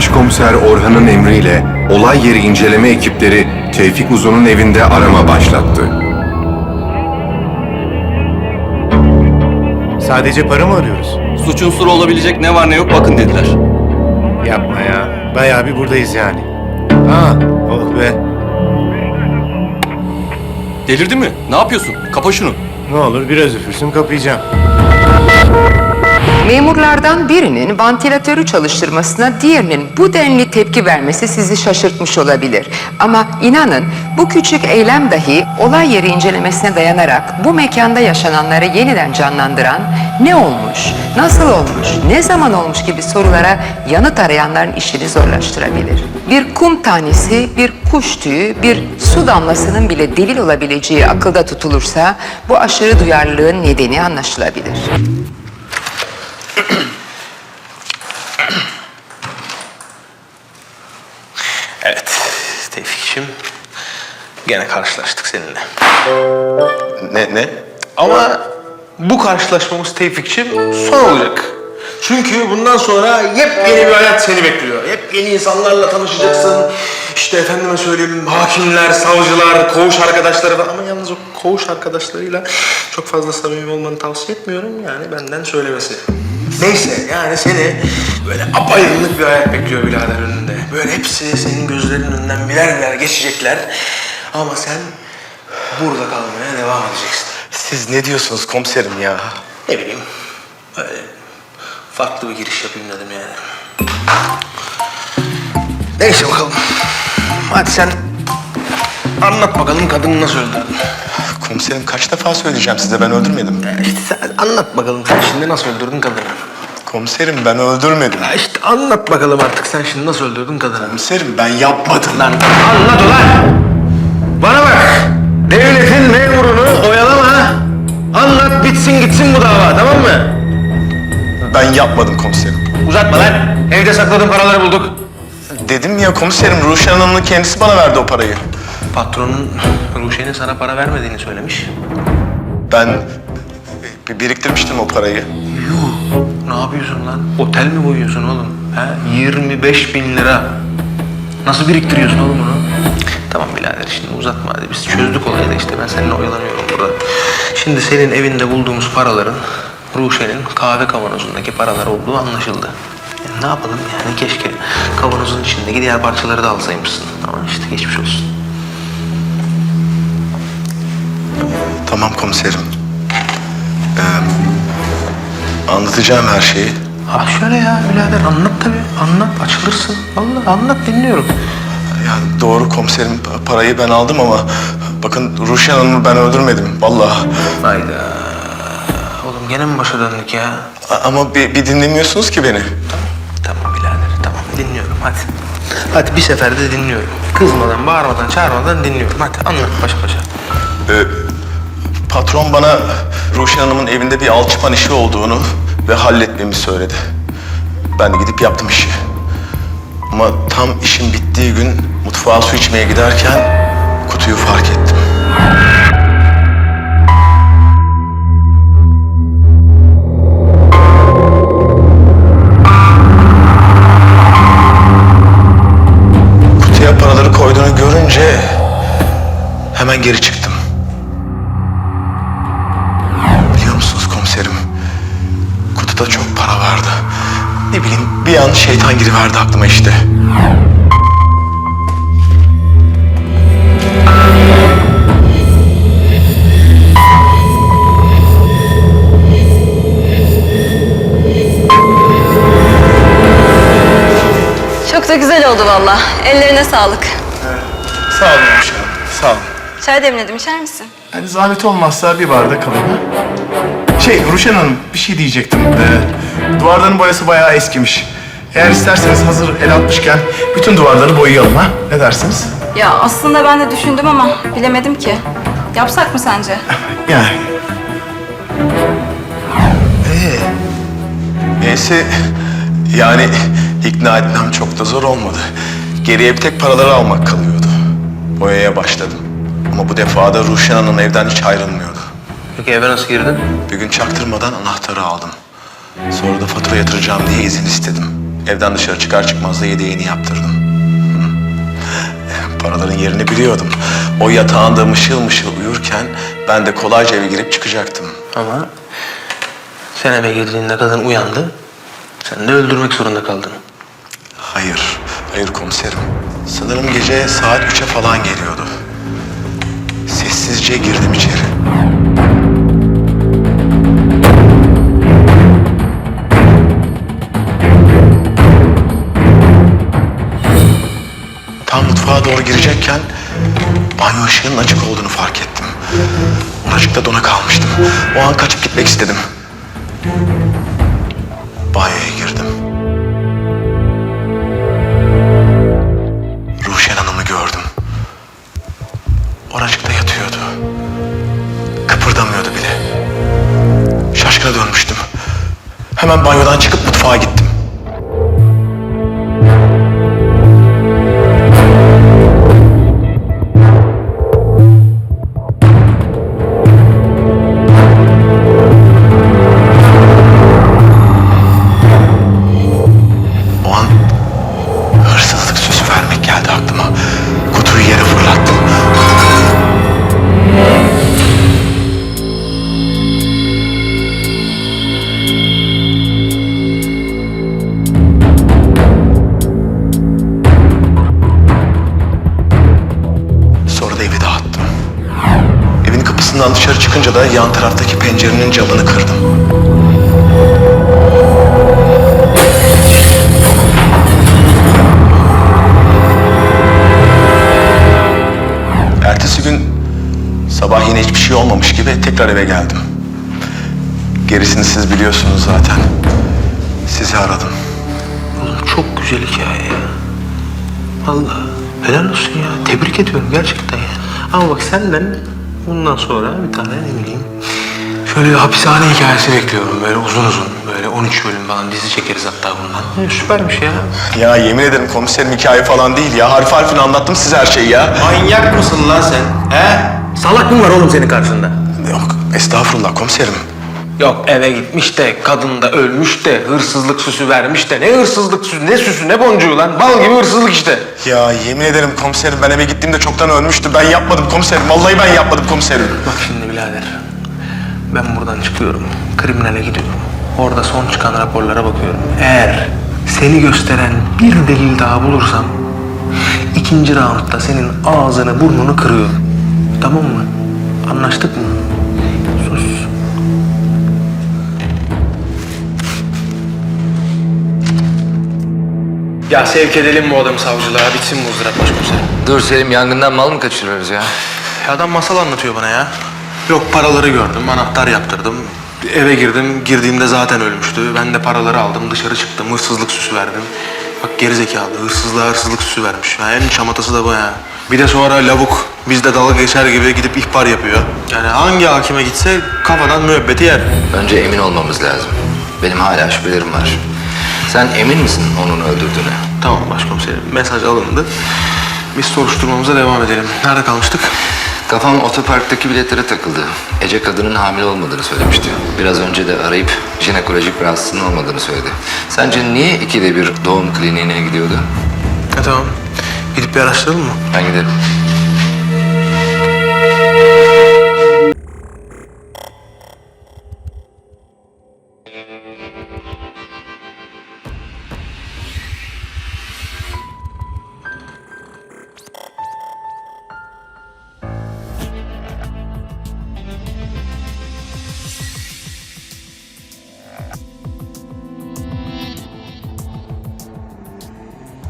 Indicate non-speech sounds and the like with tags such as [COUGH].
Başkomiser Orhan'ın emriyle olay yeri inceleme ekipleri Tevfik Uzun'un evinde arama başlattı. Sadece para mı arıyoruz? Suç unsuru olabilecek ne var ne yok bakın dediler. Yapma ya. Bayağı bir buradayız yani. Ha, oh be. Delirdi mi? Ne yapıyorsun? Kapa şunu. Ne olur biraz üfürsün kapayacağım. Memurlardan birinin vantilatörü çalıştırmasına diğerinin bu denli tepki vermesi sizi şaşırtmış olabilir. Ama inanın bu küçük eylem dahi olay yeri incelemesine dayanarak bu mekanda yaşananları yeniden canlandıran ne olmuş, nasıl olmuş, ne zaman olmuş gibi sorulara yanıt arayanların işini zorlaştırabilir. Bir kum tanesi, bir kuş tüyü, bir su damlasının bile delil olabileceği akılda tutulursa bu aşırı duyarlılığın nedeni anlaşılabilir. [CLEARS THROAT] Evet Tevfik'cim gene karşılaştık seninle. Ne ne? Ama bu karşılaşmamız Tevfik'cim son olacak. Çünkü bundan sonra yepyeni bir hayat seni bekliyor. Yepyeni insanlarla tanışacaksın. İşte efendime söyleyeyim hakimler, savcılar, koğuş arkadaşları falan. Ama yalnız o koğuş arkadaşlarıyla çok fazla samimi olmanı tavsiye etmiyorum. Yani benden söylemesi. Neyse yani seni böyle apaydınlık bir hayat bekliyor birader önünde. Böyle hepsi senin gözlerinin önünden birer birer geçecekler. Ama sen burada kalmaya devam edeceksin. Siz ne diyorsunuz komiserim ya? Ne bileyim. Böyle farklı bir giriş yapayım dedim yani. Neyse bakalım. Hadi sen anlat bakalım kadını nasıl öldürdün. Komiserim kaç defa söyleyeceğim size ben öldürmedim. Ya işte sen anlat bakalım sen şimdi nasıl öldürdün kadını. Komiserim ben öldürmedim. Ya işte anlat bakalım artık sen şimdi nasıl öldürdün kadını. Komiserim ben yapmadım. Lan anlat ulan. Bana bak. Devletin memurunu oyalama. Anlat bitsin gitsin bu dava tamam mı? Ben yapmadım komiserim. Uzatma lan. Evde sakladığın paraları bulduk. Dedim ya komiserim Ruşen Hanım'ın kendisi bana verdi o parayı. Patronun Ruşen'in sana para vermediğini söylemiş. Ben bir biriktirmiştim o parayı. Ne yapıyorsun lan? Otel mi boyuyorsun oğlum? He? 25 bin lira. Nasıl biriktiriyorsun oğlum bunu? Tamam birader şimdi uzatma hadi biz çözdük olayı da işte ben seninle oyalanıyorum burada. Şimdi senin evinde bulduğumuz paraların Ruşen'in kahve kavanozundaki paralar olduğu anlaşıldı. Yani ne yapalım yani keşke kavanozun içindeki diğer parçaları da alsaymışsın. Ama işte geçmiş olsun. Tamam komiserim. Ee, anlatacağım her şeyi. Ha şöyle ya birader anlat tabii anlat açılırsın. Vallahi anlat dinliyorum. Ya doğru komiserim pa- parayı ben aldım ama bakın Ruşen Hanım'ı ben öldürmedim vallahi. Hayda. Oğlum gene mi başa döndük ya? A- Ama bir, bir dinlemiyorsunuz ki beni. Tamam birader tamam dinliyorum hadi. Hadi bir seferde dinliyorum. Kızmadan, bağırmadan, çağırmadan dinliyorum. Hadi anlat paşa paşa. Ee, patron bana Ruşen Hanım'ın evinde bir alçıpan işi olduğunu ve halletmemi söyledi. Ben de gidip yaptım işi. Ama tam işin bittiği gün mutfağa su içmeye giderken kutuyu fark ettim. Giriverdi aklıma işte. Çok da güzel oldu valla. Ellerine sağlık. Sağ olun Ruşen Hanım, sağ olun. Çay demledim içer misin? Yani zahmet olmazsa bir bardak alayım. ha? Şey Ruşen Hanım bir şey diyecektim. Ee, duvarların boyası bayağı eskimiş. Eğer isterseniz hazır el atmışken bütün duvarları boyayalım ha. Ne dersiniz? Ya aslında ben de düşündüm ama bilemedim ki. Yapsak mı sence? [LAUGHS] Yani. Ee, neyse yani ikna etmem çok da zor olmadı. Geriye bir tek paraları almak kalıyordu. Boyaya başladım. Ama bu defa da Ruşen Hanım evden hiç ayrılmıyordu. Peki eve nasıl girdin? Bir gün çaktırmadan anahtarı aldım. Sonra da fatura yatıracağım diye izin istedim. Evden dışarı çıkar çıkmaz da yedeğini yaptırdım. Hı. Paraların yerini biliyordum. O yatağında mışıl mışıl uyurken ben de kolayca eve girip çıkacaktım. Ama sen eve girdiğinde kadın uyandı. Sen de öldürmek zorunda kaldın. Hayır, hayır komiserim. Sanırım gece saat 3'e falan geliyordu. Sessizce girdim içeri. Mutfağa doğru girecekken banyo ışığının açık olduğunu fark ettim. Oracıkta dona kalmıştım. O an kaçıp gitmek istedim. Banyoya girdim. Ruşen Hanım'ı gördüm. Oracıkta yatıyordu. Kıpırdamıyordu bile. Şaşkına dönmüştüm. Hemen banyodan çıkıp mutfağa gittim. Dışarı çıkınca da yan taraftaki pencerenin camını kırdım. Ertesi gün sabah yine hiçbir şey olmamış gibi tekrar eve geldim. Gerisini siz biliyorsunuz zaten. Sizi aradım. Oğlum çok güzel hikaye ya. Vallahi helal olsun ya. Tebrik ediyorum gerçekten ya. Ama bak senden bundan sonra bir tane ne bileyim şöyle bir hapishane hikayesi bekliyorum böyle uzun uzun. Böyle 13 bölüm falan dizi çekeriz hatta bundan. Ya, süpermiş ya. Ya yemin ederim komiserim hikaye falan değil ya. Harf harfine anlattım size her şeyi ya. Manyak mısın lan sen? He? Salak mı var oğlum senin karşında? Yok estağfurullah komiserim. Yok eve gitmiş de kadın da ölmüş de hırsızlık süsü vermiş de ne hırsızlık süsü ne süsü ne boncuğu lan bal gibi hırsızlık işte. Ya yemin ederim komiserim ben eve gittiğimde çoktan ölmüştü. Ben yapmadım komiserim. Vallahi ben yapmadım komiserim. Bak şimdi birader. Ben buradan çıkıyorum. Kriminale gidiyorum. Orada son çıkan raporlara bakıyorum. Eğer seni gösteren bir delil daha bulursam ikinci roundda senin ağzını burnunu kırıyorum. Tamam mı? Anlaştık mı? Ya sevk edelim bu adamı savcılığa. Bitsin bu ızdırap başkomiserim. Dur Selim yangından mal mı kaçırıyoruz ya? Ya Adam masal anlatıyor bana ya. Yok paraları gördüm, anahtar yaptırdım. Eve girdim, girdiğimde zaten ölmüştü. Ben de paraları aldım, dışarı çıktım, hırsızlık süsü verdim. Bak gerizekalı, hırsızlığa hırsızlık süsü vermiş. Ya en şamatası da bu ya. Bir de sonra lavuk bizde dalga geçer gibi gidip ihbar yapıyor. Yani hangi hakime gitse kafadan müebbeti yer. Önce emin olmamız lazım. Benim hala şüphelerim var. Sen emin misin onun öldürdüğüne? Tamam başkomiserim, mesaj alındı. Biz soruşturmamıza devam edelim. Nerede kalmıştık? Kafam otoparktaki biletlere takıldı. Ece kadının hamile olmadığını söylemişti. Biraz önce de arayıp jinekolojik rahatsızlığın olmadığını söyledi. Sence niye ikide bir doğum kliniğine gidiyordu? E tamam. Gidip bir araştıralım mı? Ben giderim.